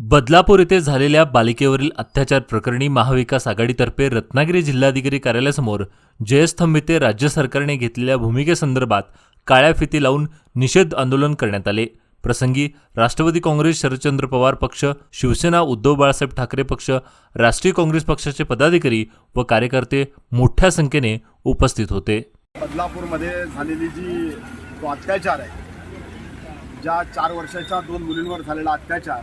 बदलापूर येथे झालेल्या बालिकेवरील अत्याचार प्रकरणी महाविकास आघाडीतर्फे रत्नागिरी जिल्हाधिकारी कार्यालयासमोर जयस्तंभ येथे राज्य सरकारने घेतलेल्या भूमिकेसंदर्भात काळ्या फिती लावून निषेध आंदोलन करण्यात आले. प्रसंगी राष्ट्रवादी काँग्रेस शरदचंद्र पवार पक्ष शिवसेना उद्धव बाळासाहेब ठाकरे पक्ष राष्ट्रीय काँग्रेस पक्षाचे पदाधिकारी व कार्यकर्ते मोठ्या संख्येने उपस्थित होते. बदलापूरमध्ये झालेली जी तो अत्याचार आहे ज्या चार वर्षाच्या दोन मुलींवर झालेला अत्याचार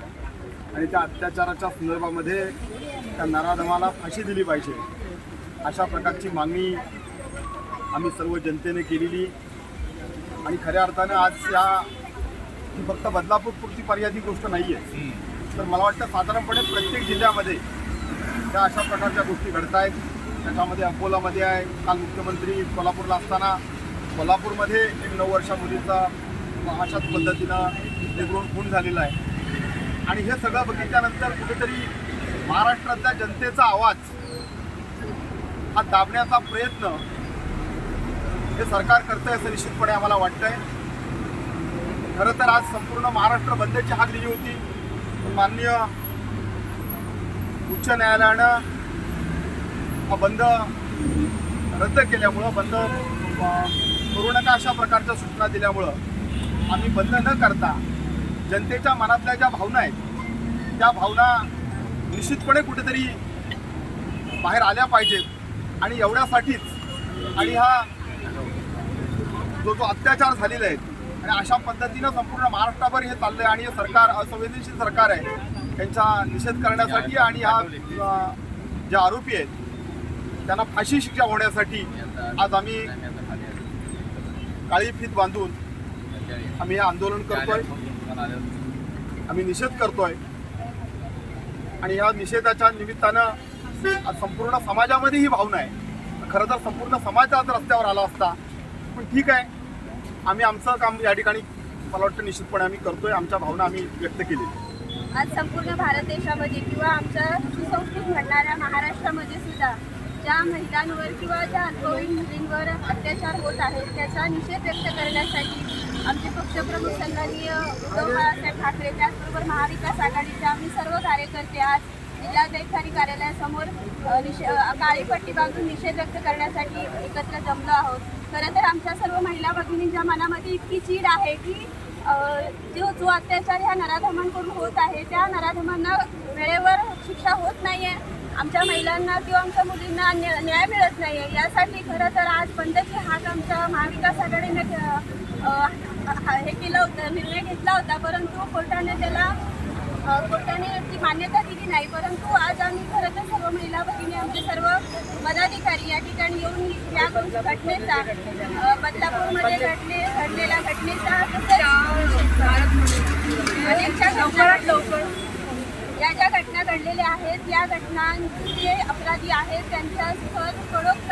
आणि त्या अत्याचाराच्या संदर्भामध्ये त्या नराधमाला फाशी दिली पाहिजे. अशा प्रकारची मागणी आम्ही सर्व जनतेने केलेली. आणि खऱ्या अर्थानं आज या ही फक्त बदलापूर पुरती मर्यादित गोष्ट नाही आहे तर मला वाटतं साधारणपणे प्रत्येक जिल्ह्यामध्ये त्या अशा प्रकारच्या गोष्टी घडत आहेत त्याच्यामध्ये अकोलामध्ये आहे. काल मुख्यमंत्री कोल्हापूरला असताना कोल्हापूरमध्ये एक नऊ वर्षा मुलीचा अशाच पद्धतीनं निवडून खून झालेला आहे. आणि हे सगळं बघितल्यानंतर कुठेतरी महाराष्ट्रातल्या जनतेचा आवाज हा दाबण्याचा प्रयत्न हे सरकार करतंय असं निश्चितपणे आम्हाला वाटतंय. खरं तर आज संपूर्ण महाराष्ट्र बंदची हाक दिली होती. माननीय उच्च न्यायालयानं हा बंद रद्द केल्यामुळं बंद करू नका अशा प्रकारच्या सूचना दिल्यामुळं आम्ही बंद न करता जनतेच्या मनातल्या ज्या भावना आहेत त्या भावना निश्चितपणे कुठेतरी बाहेर आल्या पाहिजेत. आणि एवढ्यासाठीच आणि हा जो जो अत्याचार झालेला आहे आणि अशा पद्धतीनं संपूर्ण महाराष्ट्राभर हे चाललं आहे आणि हे सरकार असंवेदनशील सरकार आहे त्यांचा निषेध करण्यासाठी आणि हा जे आरोपी आहेत त्यांना फाशी शिक्षा होण्यासाठी आज आम्ही काळी फीत बांधून आम्ही हे आंदोलन करतोय. आम्ही निषेध करतोय. आणि या निषेधाच्या निमित्तानं संपूर्ण समाजामध्ये ही भावना आहे. खरं तर संपूर्ण समाज आज रस्त्यावर आला असता. पण ठीक आहे. आम्ही आमचं काम या ठिकाणी मला वाटतं निश्चितपणे आम्ही करतोय. आमच्या भावना आम्ही व्यक्त केली आज संपूर्ण भारत देशामध्ये किंवा आमच्या सुसंस्कृत म्हणणाऱ्या महाराष्ट्रामध्ये सुद्धा ज्या महिलांवर किंवा ज्या अल्पवयीन मुलींवर अत्याचार होत आहेत त्याचा निषेध व्यक्त करण्यासाठी आमचे पक्षप्रमुख सन्माननीय उद्धव बाळासाहेब ठाकरे त्याचबरोबर महाविकास आघाडीचे आम्ही सर्व कार्यकर्ते आज जिल्हाधिकारी कार्यालयासमोर निषे काळीपट्टी बांधून निषेध व्यक्त करण्यासाठी एकत्र जमलो आहोत. खरं तर आमच्या सर्व महिला भगिनींच्या मनामध्ये इतकी चीड आहे की जो जो अत्याचार ह्या नराधमांकडून होत आहे त्या नराधमांना वेळेवर शिक्षा होत नाही आहे आमच्या महिलांना किंवा आमच्या मुलींना न्या- न्याय मिळत नाही आहे यासाठी खरं तर आज बंदची हाक आमच्या महाविकास आघाडीने हे केलं होतं निर्णय घेतला होता. परंतु कोर्टाने त्याला कोर्टाने ती मान्यता दिली नाही. परंतु आज आम्ही खरं तर सर्व महिला भगिनी आमचे सर्व पदाधिकारी या ठिकाणी येऊन या घटनेचा बदलापूरमध्ये घडले घडलेल्या घटनेचा लवकरात लवकर. या ज्या घटना घडलेल्या आहेत या घटनांचे अपराधी आहेत त्यांच्या कडक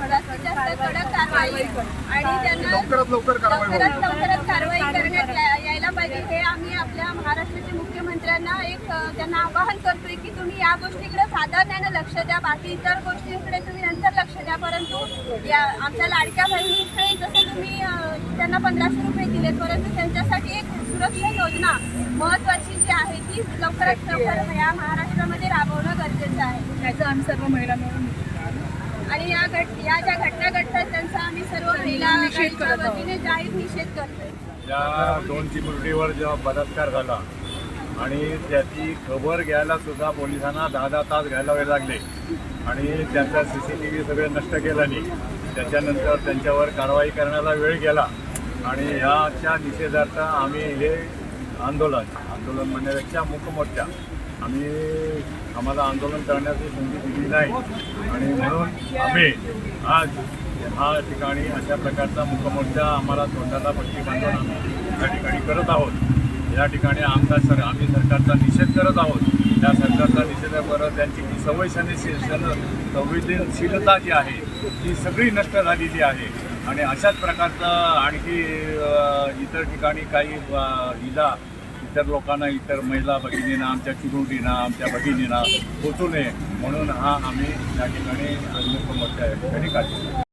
जास्तीत जास्त कडक कारवाई आणि त्यांना लवकरात लवकर कारवाई लवकरात कारवाई करण्यात या- यायला पाहिजे. हे आम्ही आपल्या महाराष्ट्राच्या मुख्यमंत्र्यांना एक त्यांना आवाहन करतोय की तुम्ही या गोष्टीकडे साधारण्यानं लक्ष द्या. बाकी इतर गोष्टींकडे तुम्ही नंतर लक्ष द्या परंतु या आमच्या लाडक्या बहिणींकडे जसं तुम्ही त्यांना पंधराशे रुपये दिलेत परंतु त्यांच्यासाठी एक सुरक्षा योजना महत्वाची जी आहे ती लवकरात लवकर या महाराष्ट्रामध्ये राबवणं गरजेचं आहे. त्याचं आम्ही सर्व महिला मिळून आणि या घट या ज्या घटना घडतात त्यांचा आम्ही सर्व महिला. वतीने जाहीर निषेध करतोय. त्या दोन चिमुरडीवर जेव्हा बलात्कार झाला आणि त्याची खबर घ्यायला सुद्धा पोलिसांना दहा दहा तास घ्यायला लागले. आणि त्यांचा सी सी टी व्ही सगळे नष्ट केल्याने त्याच्यानंतर त्यांच्यावर कारवाई करण्याला वेळ गेला. आणि ह्याच्या निषेधार्थ आम्ही हे आंदोलन आंदोलन म्हणण्यापेक्षा मुकमोर्चा आम्ही आम्हाला आंदोलन करण्याची संधी दिली नाही. आणि म्हणून आम्ही आज हा ठिकाणी अशा प्रकारचा मुखमोर्चा आम्हाला तोंडाला पट्टी बांधून आम्ही या ठिकाणी करत आहोत. या ठिकाणी आमचा सर आम्ही सरकारचा निषेध करत आहोत. त्या सरकारचा निषेध करत त्यांची जी संवेदनशील संवेदनशीलता जी आहे ती सगळी नष्ट झालेली आहे. आणि अशाच प्रकारचं आणखी इतर ठिकाणी काही हिला इतर लोकांना इतर महिला भगिनींना आमच्या चिरुटींना आमच्या भगिनींना पोचू नये. म्हणून हा आम्ही या ठिकाणी मुख्यमंत्री या ठिकाणी काढतो